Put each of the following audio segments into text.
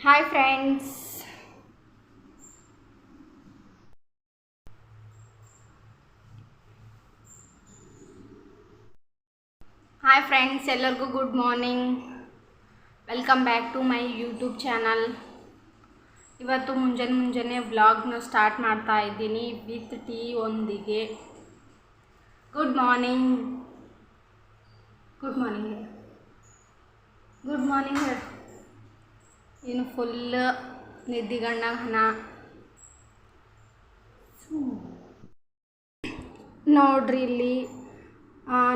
Hi friends hi friends ಎಲ್ಲರಿಗೂ good morning welcome back to my YouTube channel ಇವತ್ತು ಮುಂಜಾನೆ ಮುಂಜಾನೆ ವ್ಲಾಗ್ನ ಸ್ಟಾರ್ಟ್ ಮಾಡ್ತಾ ಇದ್ದೀನಿ ವಿತ್ ಟೀ ಒಂದಿಗೆ ಗುಡ್ ಮಾರ್ನಿಂಗ್ ಗುಡ್ ಮಾರ್ನಿಂಗ್ ಹೇಳಿ ಗುಡ್ ಮಾರ್ನಿಂಗ್ ಹೇಳಿ ಇನ್ನು ಫುಲ್ ನಿದ್ದಿಗಣ್ಣಾಗ ಹಣ. ನೋಡ್ರಿ ಇಲ್ಲಿ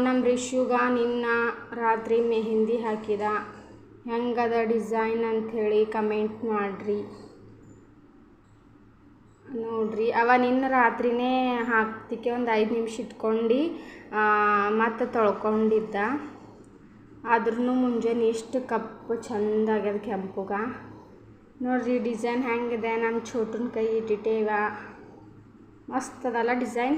ನಮ್ಮ ರಿಷುಗ ನಿನ್ನ ರಾತ್ರಿ ಮೆಹಂದಿ ಹಾಕಿದ. ಹೆಂಗದ ಡಿಸೈನ್ ಅಂಥೇಳಿ ಕಮೆಂಟ್ ಮಾಡಿರಿ. ನೋಡ್ರಿ, ಅವ ನಿನ್ನ ರಾತ್ರಿನೇ ಹಾಕ್ತಿಕ್ಕೆ ಒಂದು ಐದು ನಿಮಿಷ ಇಟ್ಕೊಂಡು ಮತ್ತು ತೊಳ್ಕೊಂಡಿದ್ದ. ಆದ್ರೂ ಮುಂಜಾನೆ ಎಷ್ಟು ಕಪ್ಪು ಚಂದ ಆಗ್ಯದ ಕೆಂಪುಗ. ನೋಡ್ರಿ ಡಿಸೈನ್ ಹೆಂಗಿದೆ? ನಮ್ಮ ಛೋಟನ ಕೈ ಇಟ್ಟಿಟ್ಟೇವ ಮಸ್ತ್ ಅದಲ್ಲ ಡಿಸೈನ್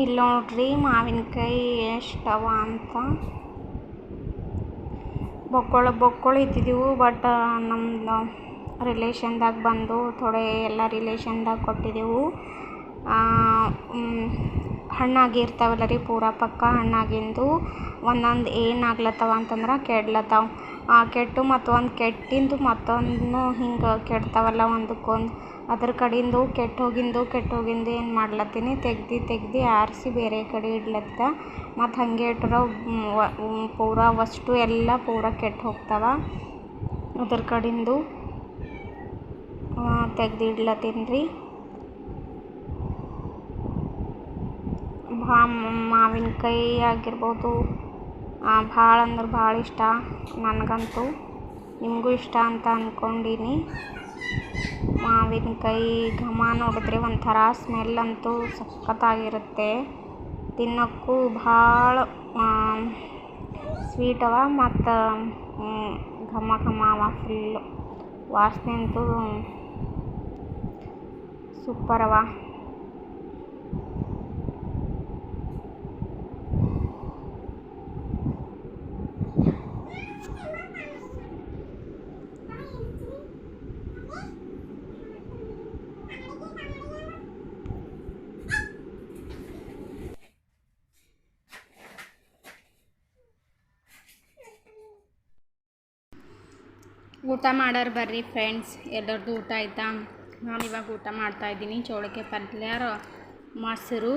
ಇಲ್ಲಿ ನೋಡ್ರಿ, ಮಾವಿನಕಾಯಿ ಎಷ್ಟವ ಅಂತ. ಬೊಕ್ಕೊಳ ಬೊಕ್ಕೊಳ ಇದ್ದಿದ್ದೆವು ಬಟ್ ನಮ್ಮದು ರಿಲೇಷನ್ದಾಗ ಬಂದು, ಥೋಡೆ ಎಲ್ಲ ರಿಲೇಷನ್ದಾಗ ಕೊಟ್ಟಿದ್ದೆವು ಹಣ್ಣಾಗಿರ್ತಾವಲ್ಲ ರೀ, ಪೂರಾ ಪಕ್ಕ ಹಣ್ಣಾಗಿಂದು. ಒಂದೊಂದು ಏನಾಗ್ಲತ್ತವ ಅಂತಂದ್ರೆ ಕೆಡ್ಲತ್ತಾವ. ಆ ಕೆಟ್ಟು ಮತ್ತೊಂದು ಕೆಟ್ಟಿಂದು ಮತ್ತೊಂದು ಹಿಂಗೆ ಕೆಡ್ತಾವಲ್ಲ ಒಂದಕ್ಕೊಂದು. ಅದ್ರ ಕಡಿಂದು ಕೆಟ್ಟು ಹೋಗಿಂದು ಕೆಟ್ಟು ಹೋಗಿಂದು ಏನು ಮಾಡ್ಲತ್ತೀನಿ? ತೆಗ್ದು ತೆಗ್ದು ಆರಿಸಿ ಬೇರೆ ಕಡೆ ಇಡ್ಲತ್ತ. ಮತ್ತು ಹಾಗೆ ಇಟ್ರೆ ಪೂರ ವಸ್ಟು ಎಲ್ಲ ಪೂರ ಕೆಟ್ಟು ಹೋಗ್ತಾವ. ಅದ್ರ ಕಡಿಂದು ತೆಗ್ದು ಇಡ್ಲತ್ತೀನಿ ರೀ. ಮಾವಿನಕಾಯಿ ಆಗಿರ್ಬೋದು. ಭಾಳ ಅಂದ್ರೆ ಭಾಳ ಇಷ್ಟ ನನಗಂತೂ. ನಿಮಗೂ ಇಷ್ಟ ಅಂತ ಅಂದ್ಕೊಂಡೀನಿ ಮಾವಿನಕಾಯಿ ಘಮ ನೋಡಿದ್ರೆ ಒಂಥರ ಸ್ಮೆಲ್ ಅಂತೂ ಸಖತ್ತಾಗಿರುತ್ತೆ. ತಿನ್ನೋಕ್ಕೂ ಭಾಳ ಸ್ವೀಟ್ ಅವ ಮತ್ತು ಘಮ ಘಮ ಅವ ಫುಲ್ಲು ವಾಸನೆ ಅಂತೂ ಸೂಪರ್ ಅವ. ಊಟ ಮಾಡೋರು ಬರ್ರಿ ಫ್ರೆಂಡ್ಸ್ ಎಲ್ಲರದ್ದು ಊಟ ಆಯ್ತಾ? ನಾನು ಇವಾಗ ಊಟ ಮಾಡ್ತಾ ಇದ್ದೀನಿ. ಚೌಳಿಕೆ ಪಲ್ಯ ಮೊಸರು,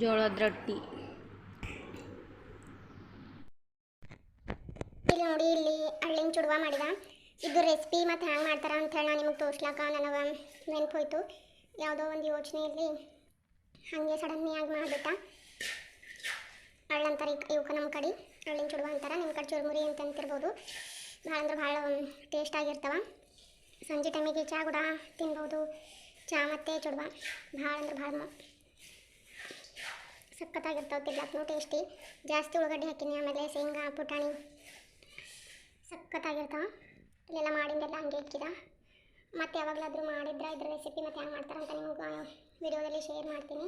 ಜೋಳದ ರೊಟ್ಟಿ. ಇಲ್ಲಿ ನೋಡಿ, ಇಲ್ಲಿ ಹಳ್ಳಿನ ಚುಡುವ ಮಾಡಿದ. ಇದು ರೆಸಿಪಿ ಮತ್ತು ಹ್ಯಾಂಗೆ ಮಾಡ್ತಾರೆ ಹೇಳಿ ನಾನು ನಿಮಗೆ ತೋರ್ಸ್ಲಾಕ ನನಗೆ ನೆನಪು ಹೋಯ್ತು ಯಾವುದೋ ಒಂದು ಯೋಚನೆ ಇರಲಿ ಹಾಗೆ ಸಡನ್ನಿಯಾಗಿ ಮಾಡಿಬಿಟ್ಟ. ಹಳ್ಳಂತಾರೆ ಇವಕ್ಕೆ ನಮ್ಮ ಕಡೆ ಹಳ್ಳಿನ ಚುಡುವ ಅಂತಾರೆ. ನಿಮ್ಮ ಕಡೆ ಚುರುಮುರಿ ಅಂತ ಅಂತಿರ್ಬೋದು ಭಾಳ ಅಂದ್ರೆ ಭಾಳ ಟೇಸ್ಟ್ ಆಗಿರ್ತವೆ. ಸಂಜೆ ಟೈಮಿಗೆ ಚಹಾ ಕೂಡ ತಿನ್ಬೋದು. ಚಹಾ ಮತ್ತು ಚುಡ್ಬ ಭಾಳ ಅಂದ್ರೆ ಭಾಳ ಸಖತ್ತಾಗಿರ್ತಾವೆ ತಿರ್ಲಾಕ್ನು ಟೇಸ್ಟಿ ಜಾಸ್ತಿ ಉಳ್ಳಾಗಡ್ಡಿ ಹಾಕಿನಿ, ಆಮೇಲೆ ಶೇಂಗಾ, ಪುಟಾಣಿ. ಸಖತ್ತಾಗಿರ್ತಾವೆ. ಇಲ್ಲೆಲ್ಲ ಮಾಡಿದ್ದೆಲ್ಲ ಹಂಗೆ ಇಕ್ಕಿದ. ಮತ್ತು ಯಾವಾಗಲಾದರೂ ಮಾಡಿದ್ರೆ ಇದ್ರ ರೆಸಿಪಿ ಮತ್ತು ಹೆಂಗೆ ಮಾಡ್ತಾರೆ ಅಂತ ನಿಮ್ಗೆ ವಿಡಿಯೋದಲ್ಲಿ ಶೇರ್ ಮಾಡ್ತೀನಿ.